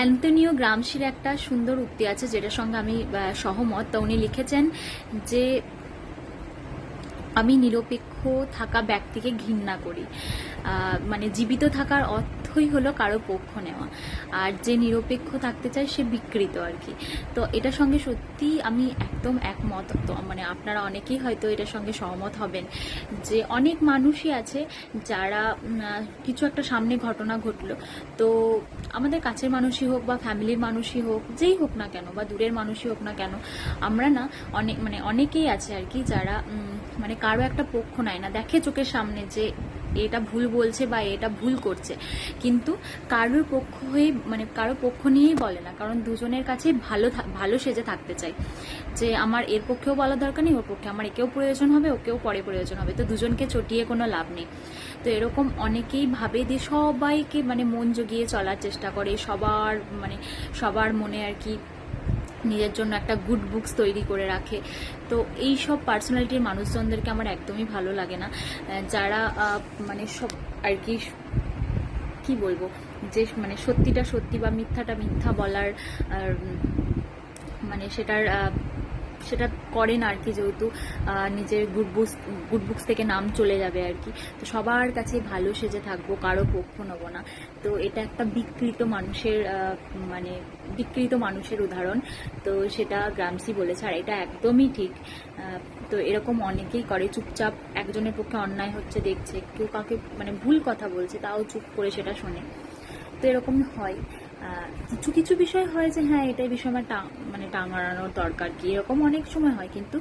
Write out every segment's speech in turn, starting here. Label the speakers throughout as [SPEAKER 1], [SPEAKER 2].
[SPEAKER 1] Antonio গ্রামসির একটা সুন্দর উক্তি আছে যেটার সঙ্গে আমি সহমত। তা উনি লিখেছেন যে আমি নিরপেক্ষ থাকা ব্যক্তিকে ঘৃণা করি। মানে জীবিত থাকার অর্থই হলো কারও পক্ষ নেওয়া। আর যে নিরপেক্ষ থাকতে চায় সে বিকৃত আর কি। তো এটার সঙ্গে সত্যি আমি একদম একমত। মানে আপনারা অনেকেই হয়তো এটার সঙ্গে সহমত হবেন যে অনেক মানুষই আছে যারা কিছু একটা সামনে ঘটনা ঘটলো। তো আমাদের কাছের মানুষই হোক বা ফ্যামিলির মানুষই হোক, যেই হোক না কেন বা দূরের মানুষই হোক না কেন, আমরা না অনেক মানে অনেকেই আছে আর কি যারা মানে কারও একটা পক্ষ নেয় না। দেখে চোখের সামনে যে এটা ভুল বলছে বা এটা ভুল করছে। কিন্তু কারোর পক্ষ হয়ে মানে কারও পক্ষ নিয়েই বলে না। কারণ দুজনের কাছেই ভালো ভালো সেজে থাকতে চাই যে আমার এর পক্ষেও বলা দরকার নেই, ওর পক্ষে আমার একেও প্রয়োজন হবে, ওকেও পরে প্রয়োজন হবে। তো দুজনকে চটিয়ে কোনো লাভ নেই। তো এরকম অনেকেই ভাবে দিয়ে সবাইকে মানে মন জগিয়ে চলার চেষ্টা করে, সবার মানে সবার মনে আর কি নিজের জন্য একটা গুড বুকস তৈরি করে রাখে। তো এই সব পার্সোনালিটির মানুষজনদেরকে আমার একদমই ভালো লাগে না। যারা মানে সব আর কি কী বলব? যে মানে সত্যিটা সত্যি বা মিথ্যাটা মিথ্যা বলার মানে সেটার সেটা করেন আর কি যেহেতু নিজের গুড বুকস গুড বুকস থেকে নাম চলে যাবে আর কি। তো সবার কাছে ভালো সেজে থাকব, কারও পক্ষ নেব না। তো এটা একটা বিকৃত মানুষের মানে বিকৃত মানুষের উদাহরণ। তো সেটা গ্রামসি বলেছে, আর এটা একদমই ঠিক। তো এরকম অনেকেই করে, চুপচাপ একজনের পক্ষে অন্যায় হচ্ছে, দেখছে। কেউ কাউকে মানে ভুল কথা বলছে, তাও চুপ করে সেটা শোনে। তো এরকম হয়। কিছু কিছু বিষয় হয় যে হ্যাঁ এটাই বিষয়ে আমার মানে টাঙানোর দরকার কি, এরকম অনেক সময় হয়। কিন্তু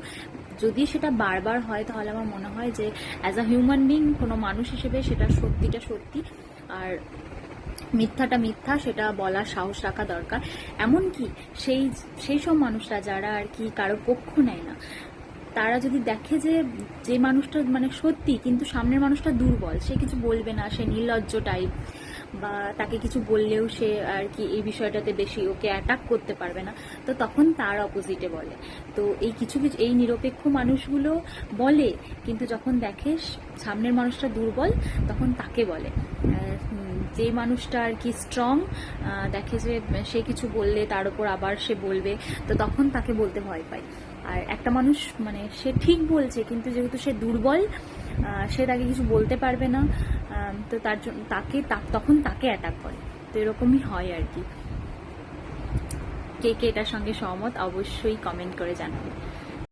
[SPEAKER 1] যদি সেটা বারবার হয়, তাহলে আমার মনে হয় যে অ্যাজ আ হিউম্যান বিং কোনো মানুষ হিসেবে সেটা সত্যিটা সত্যি, আর মিথ্যাটা মিথ্যা, সেটা বলার সাহস রাখা দরকার। এমনকি সেই সেই সব মানুষরা যারা আর কি কারও পক্ষ নেয় না, তারা যদি দেখে যে যে মানুষটা মানে সত্যি, কিন্তু সামনের মানুষটা দুর্বল, সে কিছু বলবে না, সে নির্লজ্জ টাইপ বা তাকে কিছু বললেও সে আর কি এই বিষয়টাতে বেশি ওকে অ্যাটাক করতে পারবে না। তো তখন তার অপোজিটে বলে। তো এই কিছু কিছু, এই নিরপেক্ষ মানুষগুলো বলে, কিন্তু যখন দেখে সামনের মানুষটা দুর্বল, তখন তাকে বলে। যে মানুষটা আর কি স্ট্রং দেখে যে সে কিছু বললে তার উপর আবার সে বলবে, তো তখন তাকে বলতে ভয় পায়। আর একটা মানুষ মানে সে ঠিক বলছে, কিন্তু যেহেতু সে দুর্বল সে তাকে কিছু বলতে পারবে না তো তার জন্য তাকে তখন তাকে অ্যাটাক করে। তো এরকমই হয় আর কি। কে কে এটার সঙ্গে সহমত অবশ্যই কমেন্ট করে জানাবে।